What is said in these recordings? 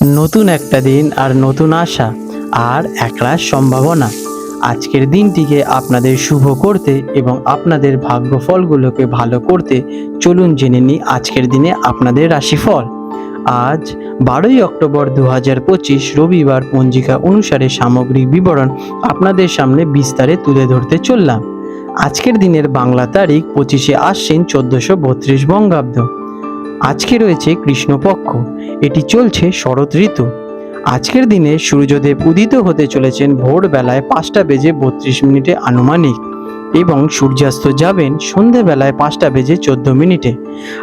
নতুন একটা দিন আর নতুন আশা আর একরাশ সম্ভাবনা। আজকের দিনটিকে আপনাদের শুভ করতে এবং আপনাদের ভাগ্যফলগুলোকে ভালো করতে চলুন জেনে নিই আজকের দিনে আপনাদের রাশিফল। আজ বারোই অক্টোবর দু হাজার পঁচিশ রবিবার পঞ্জিকা অনুসারে সামগ্রিক বিবরণ আপনাদের সামনে বিস্তারে তুলে ধরতে চললাম। আজকের দিনের বাংলা তারিখ পঁচিশে আশ্বিন চোদ্দোশো বত্রিশ বঙ্গাব্দ। আজকে রয়েছে কৃষ্ণপক্ষ। এটি চলছে শরৎ ঋতু। আজকের দিনে সূর্যদেব উদিত হতে চলেছেন ভোরবেলায় পাঁচটা বেজে বত্রিশ মিনিটে আনুমানিক এবং সূর্যাস্ত যাবেন সন্ধেবেলায় পাঁচটা বেজে চোদ্দ মিনিটে।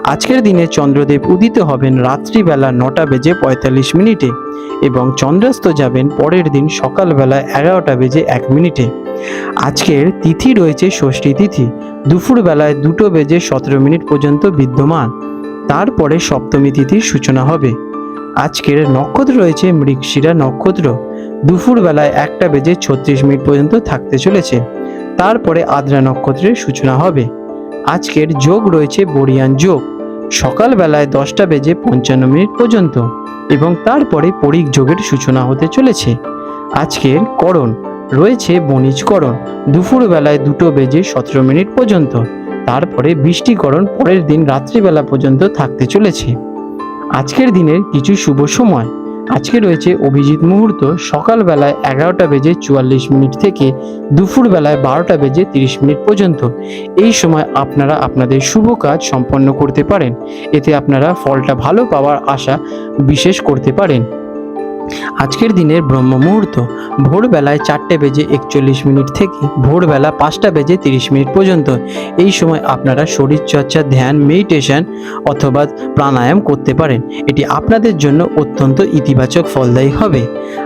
আজকের দিনে চন্দ্রদেব উদিত হবেন রাত্রিবেলা নটা বেজে পঁয়তাল্লিশ মিনিটে এবং চন্দ্রাস্ত যাবেন পরের দিন সকালবেলা এগারোটা বেজে এক মিনিটে। আজকের তিথি রয়েছে ষষ্ঠী তিথি। দুপুরবেলায় দুটো বেজে সতেরো মিনিট পর্যন্ত বিদ্যমান। তারপরে সপ্তমী তিথির সূচনা হবে। আজকের নক্ষত্র রয়েছে মৃগশিরা নক্ষত্র। দুপুর বেলায় একটা বেজে ছত্রিশ মিনিট পর্যন্ত থাকতে চলেছে। তারপরে আদ্রা নক্ষত্রের সূচনা হবে। আজকের যোগ রয়েছে বরিয়ান যোগ। সকালবেলায় দশটা বেজে পঞ্চান্ন মিনিট পর্যন্ত এবং তারপরে পরিক যোগের সূচনা হতে চলেছে। আজকের করণ। রয়েছে বণিজকরণ দুপুর বেলায় দুটো বেজে সতেরো মিনিট পর্যন্ত। তারপরে বৃষ্টিকরণ পরের দিন রাত্রিবেলা পর্যন্ত থাকতে চলেছে। আজকের দিনের কিছু শুভ সময়। আজকে রয়েছে অভিজিৎ মুহূর্ত সকালবেলায় এগারোটা বেজে চুয়াল্লিশ মিনিট থেকে দুপুরবেলায় বারোটা বেজে তিরিশ মিনিট পর্যন্ত। এই সময় আপনারা আপনাদের শুভ কাজ সম্পন্ন করতে পারেন। এতে আপনারা ফলটা ভালো পাওয়ার আশা বিশেষ করতে পারেন। আজকের দিনের ব্রহ্ম মুহূর্ত ভোরবেলায় চারটে বেজে একচল্লিশ মিনিট থেকে ভোরবেলা পাঁচটা বেজে তিরিশ মিনিট পর্যন্ত। এই সময় আপনারা শরীরচর্চা, ধ্যান, মেডিটেশন অথবা প্রাণায়াম করতে পারেন। এটি আপনাদের জন্য অত্যন্ত ইতিবাচক ফলদায়ী হবে।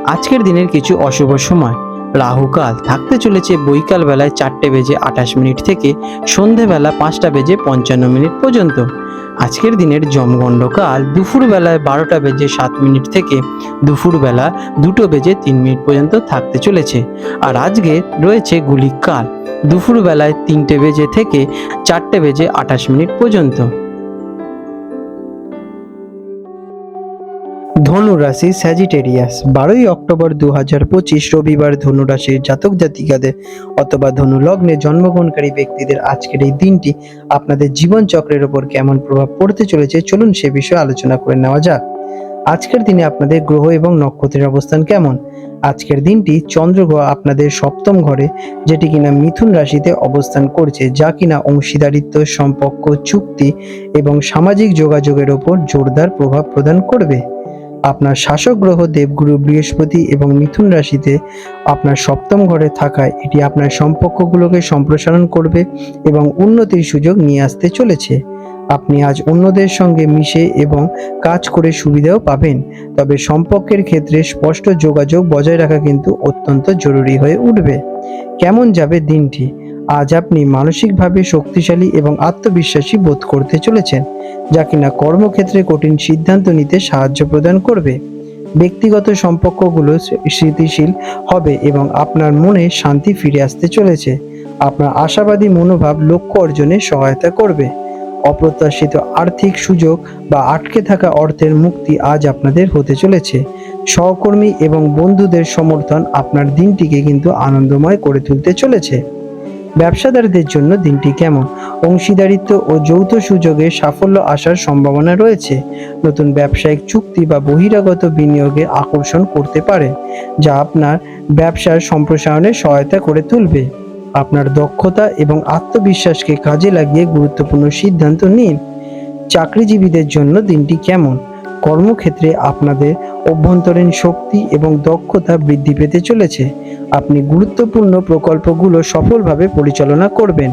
আজকের দিনের কিছু অশুভ সময়। রাহুকাল থাকতে চলেছে বৈকাল বেলায় চারটে বেজে আঠাশ মিনিট থেকে সন্ধেবেলা পাঁচটা বেজে পঞ্চান্ন মিনিট পর্যন্ত। আজকের দিনের জমগণ্ডকাল দুপুরবেলায় বারোটা বেজে সাত মিনিট থেকে দুপুরবেলা দুটো বেজে তিন মিনিট পর্যন্ত থাকতে চলেছে। আর আজকে রয়েছে গুলিকাল দুপুরবেলায় তিনটে বেজে থেকে চারটে বেজে আঠাশ মিনিট পর্যন্ত। ধনু রাশি স্যাজিটেরিয়াস বারোই অক্টোবর দু হাজার পঁচিশ রবিবার ধনুরাশির জাতক জাতিকাদের অথবা ধনু লগ্নে জন্মগ্রহণকারী ব্যক্তিদের আজকের এই দিনটি আপনাদের জীবন চক্রের ওপর কেমন প্রভাব পড়তে চলেছে চলুন সে বিষয়ে আলোচনা করে নেওয়া যাক। আজকের দিনে আপনাদের গ্রহ এবং নক্ষত্রের অবস্থান কেমন? আজকের দিনটি চন্দ্রগ্রহ আপনাদের সপ্তম ঘরে, যেটি কিনা মিথুন রাশিতে অবস্থান করছে, যা কিনা অংশীদারিত্ব, সম্পর্ক, চুক্তি এবং সামাজিক যোগাযোগের ওপর জোরদার প্রভাব প্রদান করবে। আপনার শাসক গ্রহ দেবগুরু বৃহস্পতি এবং মিথুন রাশিতে আপনার সপ্তম ঘরে থাকায় এটি আপনার সম্পর্কগুলোকে সম্প্রসারণ করবে এবং উন্নতির সুযোগ নিয়ে আসতে চলেছে। আপনি আজ অন্যদের সঙ্গে মিশে এবং কাজ করে সুবিধাও পাবেন, তবে সম্পর্কের ক্ষেত্রে স্পষ্ট যোগাযোগ বজায় রাখা কিন্তু অত্যন্ত জরুরি হয়ে উঠবে। কেমন যাবে দিনটি? আজ আপনি মানসিকভাবে শক্তিশালী এবং আত্মবিশ্বাসী বোধ করতে চলেছেন, যা কিনা কর্মক্ষেত্রে কঠিন সিদ্ধান্ত নিতে সাহায্য প্রদান করবে। ব্যক্তিগত সম্পর্কগুলো স্মৃতিশীল হবে এবং আপনার মনে শান্তি ফিরে আসতে চলেছে। আপনার আশাবাদী মনোভাব লক্ষ্য অর্জনে সহায়তা করবে। অপ্রত্যাশিত আর্থিক সুযোগ বা আটকে থাকা অর্থের মুক্তি আজ আপনাদের হতে চলেছে। সহকর্মী এবং বন্ধুদের সমর্থন আপনার দিনটিকে কিন্তু আনন্দময় করে তুলতে চলেছে। ব্যবসাদারদের জন্য দিনটি কেমন? অংশীদারিত্ব ও যৌথ সুযোগে সাফল্য আসার সম্ভাবনা রয়েছে। নতুন ব্যবসায়িক চুক্তি বা বহিরাগত বিনিয়োগে আকর্ষণ করতে পারে, যা আপনার ব্যবসার সম্প্রসারণে সহায়তা করে তুলবে। আপনার দক্ষতা এবং আত্মবিশ্বাসকে কাজে লাগিয়ে গুরুত্বপূর্ণ সিদ্ধান্ত নিন। চাকরিজীবীদের জন্য দিনটি কেমন? কর্মক্ষেত্রে আপনাদের অভ্যন্তরীণ শক্তি এবং দক্ষতা বৃদ্ধি পেতে চলেছে। আপনি গুরুত্বপূর্ণ প্রকল্পগুলো সফলভাবে পরিচালনা করবেন।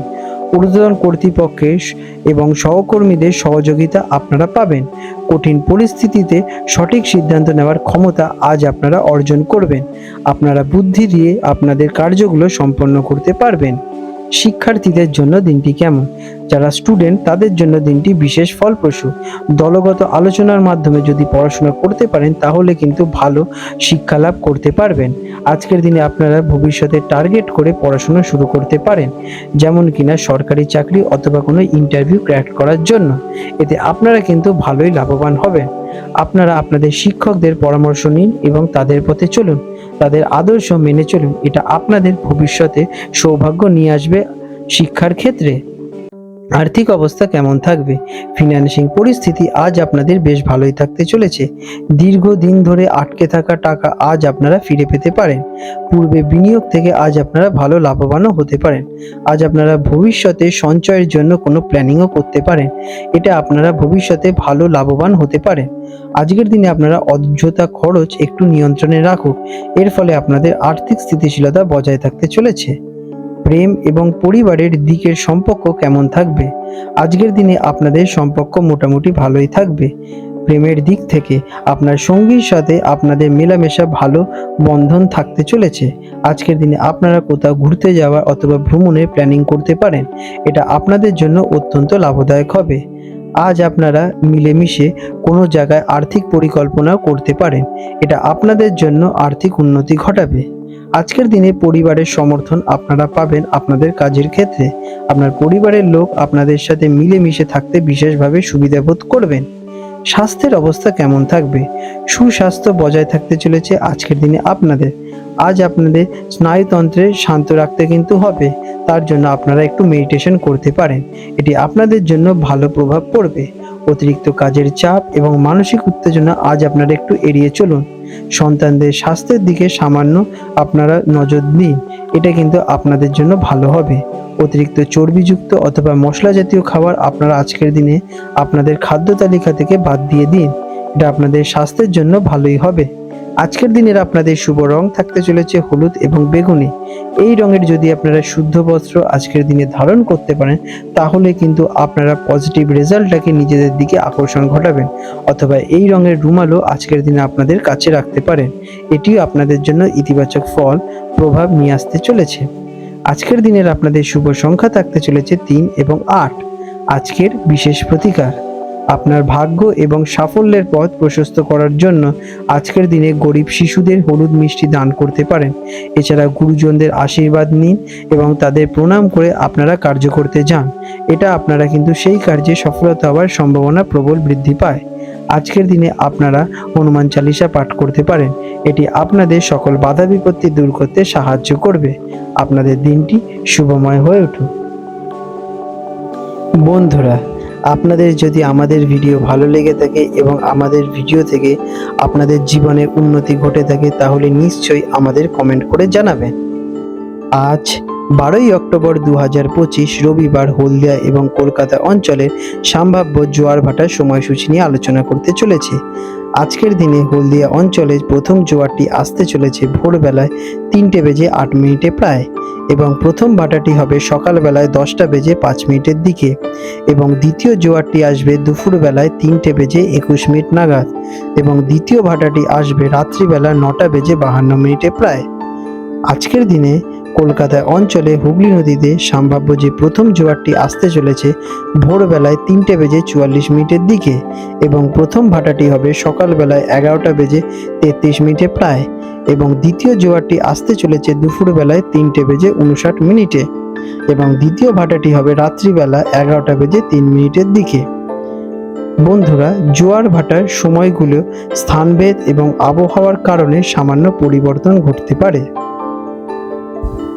ঊর্ধ্বতন কর্তৃপক্ষের এবং সহকর্মীদের সহযোগিতা আপনারা পাবেন। কঠিন পরিস্থিতিতে সঠিক সিদ্ধান্ত নেওয়ার ক্ষমতা আজ আপনারা অর্জন করবেন। আপনারা বুদ্ধি দিয়ে আপনাদের কার্যগুলো সম্পন্ন করতে পারবেন। শিক্ষার্থীদের জন্য দিনটি কেমন? যারা স্টুডেন্ট তাদের জন্য দিনটি বিশেষ ফলপ্রসূ। দলগত আলোচনার মাধ্যমে যদি পড়াশোনা করতে পারেন, তাহলে কিন্তু ভালো শিক্ষা লাভ করতে পারবেন। আজকের দিনে আপনারা ভবিষ্যতে টার্গেট করে পড়াশোনা শুরু করতে পারেন, যেমন কিনা সরকারি চাকরি অথবা কোনো ইন্টারভিউ ক্র্যাক করার জন্য। এতে আপনারা কিন্তু ভালোই লাভবান হবেন। আপনারা আপনাদের শিক্ষকদের পরামর্শ নিন এবং তাদের পথে চলুন, তাদের আদর্শ মেনে চলুন। এটা আপনাদের ভবিষ্যতে সৌভাগ্য নিয়ে আসবে শিক্ষার ক্ষেত্রে। আর্থিক অবস্থা কেমন থাকবে? ফিনান্সিং পরিস্থিতি আজ আপনাদের বেশ ভালোই থাকতে চলেছে। দীর্ঘদিন ধরে আটকে থাকা টাকা আজ আপনারা ফিরে পেতে পারেন। পূর্বে বিনিয়োগ থেকে আজ আপনারা ভালো লাভবানও হতে পারেন। আজ আপনারা ভবিষ্যতে সঞ্চয়ের জন্য কোনো প্ল্যানিংও করতে পারেন। এটা আপনারা ভবিষ্যতে ভালো লাভবান হতে পারেন। আজকের দিনে আপনারা অযথা খরচ একটু নিয়ন্ত্রণে রাখুক এর ফলে আপনাদের আর্থিক স্থিতিশীলতা বজায় থাকতে চলেছে। প্রেম এবং পরিবারের দিকের সম্পর্ক কেমন থাকবে? আজকের দিনে আপনাদের সম্পর্ক মোটামুটি ভালোই থাকবে। প্রেমের দিক থেকে আপনার সঙ্গীর সাথে আপনাদের মেলামেশা ভালো বন্ধন থাকতে চলেছে। আজকের দিনে আপনারা কোথাও ঘুরতে যাওয়া অথবা ভ্রমণের প্ল্যানিং করতে পারেন। এটা আপনাদের জন্য অত্যন্ত লাভদায়ক হবে। আজ আপনারা মিলেমিশে কোনো জায়গায় আর্থিক পরিকল্পনাও করতে পারেন। এটা আপনাদের জন্য আর্থিক উন্নতি ঘটাবে। আজকের দিনে পরিবারের সমর্থন আপনারা পাবেন আপনাদের কাজের ক্ষেত্রে। আপনার পরিবারের লোক আপনাদের সাথে মিলেমিশে থাকতে বিশেষভাবে সুবিধা বোধ করবেন। স্বাস্থ্যের অবস্থা কেমন থাকবে? সুস্বাস্থ্য বজায় থাকতে চলেছে আজকের দিনে আপনাদের। আজ আপনাদের স্নায়ুতন্ত্রে শান্ত রাখতে কিন্তু হবে। তার জন্য আপনারা একটু মেডিটেশন করতে পারেন। এটি আপনাদের জন্য ভালো প্রভাব পড়বে। অতিরিক্ত কাজের চাপ এবং মানসিক উত্তেজনা আজ আপনারা একটু এড়িয়ে চলুন। সন্তানদের স্বাস্থ্যের দিকে সামান্য আপনারা নজর দিন। এটা কিন্তু আপনাদের জন্য ভালো হবে। অতিরিক্ত চর্বিযুক্ত অথবা মশলা জাতীয় খাবার আপনারা আজকের দিনে আপনাদের খাদ্য তালিকা থেকে বাদ দিয়ে দিন। এটা আপনাদের স্বাস্থ্যের জন্য ভালোই হবে। আজকের দিনের আপনাদের শুভ রং থাকতে চলেছে হলুদ এবং বেগুনি। এই রঙের যদি আপনারা শুদ্ধ বস্ত্র আজকের দিনে ধারণ করতে পারেন, তাহলে কিন্তু আপনারা পজিটিভ রেজাল্টটাকে নিজেদের দিকে আকর্ষণ ঘটাবেন অথবা এই রঙের রুমালও আজকের দিনে আপনাদের কাছে রাখতে পারেন। এটিও আপনাদের জন্য ইতিবাচক ফল, প্রভাব নিয়ে আসতে চলেছে। আজকের দিনের আপনাদের শুভ সংখ্যা থাকতে চলেছে তিন এবং আট। আজকের বিশেষ প্রতিকার। আপনার ভাগ্য এবং সাফল্যের পথ প্রশস্ত করার জন্য আজকের দিনে গরিব শিশুদের হলুদ মিষ্টি দান করতে পারেন। এছাড়া গুরুজনদের আশীর্বাদ নিন এবং তাদের প্রণাম করে আপনারা কার্য করতে যান। এটা আপনারা কিন্তু সেই কার্যে সফলতা হওয়ার সম্ভাবনা প্রবল বৃদ্ধি পায়। আজকের দিনে আপনারা হনুমান চালিসা পাঠ করতে পারেন। এটি আপনাদের সকল বাধা বিপত্তি দূর করতে সাহায্য করবে। আপনাদের দিনটি শুভময় হয়ে উঠুক। বন্ধুরা আপনাদের যদি আমাদের ভিডিও ভালো লেগে থাকে এবং আমাদের ভিডিও থেকে আপনাদের জীবনে উন্নতি ঘটে থাকে, তাহলে নিশ্চয়ই আমাদের কমেন্ট করে জানাবেন। আজ বারোই অক্টোবর দু পঁচিশ, রবিবার হলদিয়া এবং কলকাতা অঞ্চলের সম্ভাব্য জোয়ার ভাটার সময়সূচি নিয়ে আলোচনা করতে চলেছে। আজকের দিনে হলদিয়া অঞ্চলে প্রথম জোয়ারটি আসতে চলেছে ভোরবেলায় তিনটে বেজে আট মিনিটে প্রায় এবং প্রথম ভাটাটি হবে সকালবেলায় দশটা বেজে পাঁচ মিনিটের দিকে এবং দ্বিতীয় জোয়ারটি আসবে দুপুরবেলায় তিনটে বেজে একুশ মিনিট নাগাদ এবং দ্বিতীয় ভাটাটি আসবে রাত্রিবেলা নটা বেজে বাহান্ন মিনিটে প্রায়। আজকের দিনে কলকাতা অঞ্চলে হুগলি নদীতে সম্ভাব্য যে প্রথম জোয়ারটি আসতে চলেছে, ভোরবেলায় তিনটে বেজে চুয়াল্লিশ মিনিটের দিকে এবং প্রথম ভাটাটি হবে সকালবেলায় এগারোটা বেজে তেত্রিশ মিনিটে প্রায় এবং দ্বিতীয় জোয়ারটি আসতে চলেছে দুপুরবেলায় তিনটে বেজে উনষাট মিনিটে এবং দ্বিতীয় ভাটাটি হবে রাত্রিবেলা এগারোটা বেজে তিন মিনিটের দিকে। বন্ধুরা, জোয়ার ভাটার সময়গুলো স্থানভেদ এবং আবহাওয়ার কারণে সামান্য পরিবর্তন ঘটতে পারে।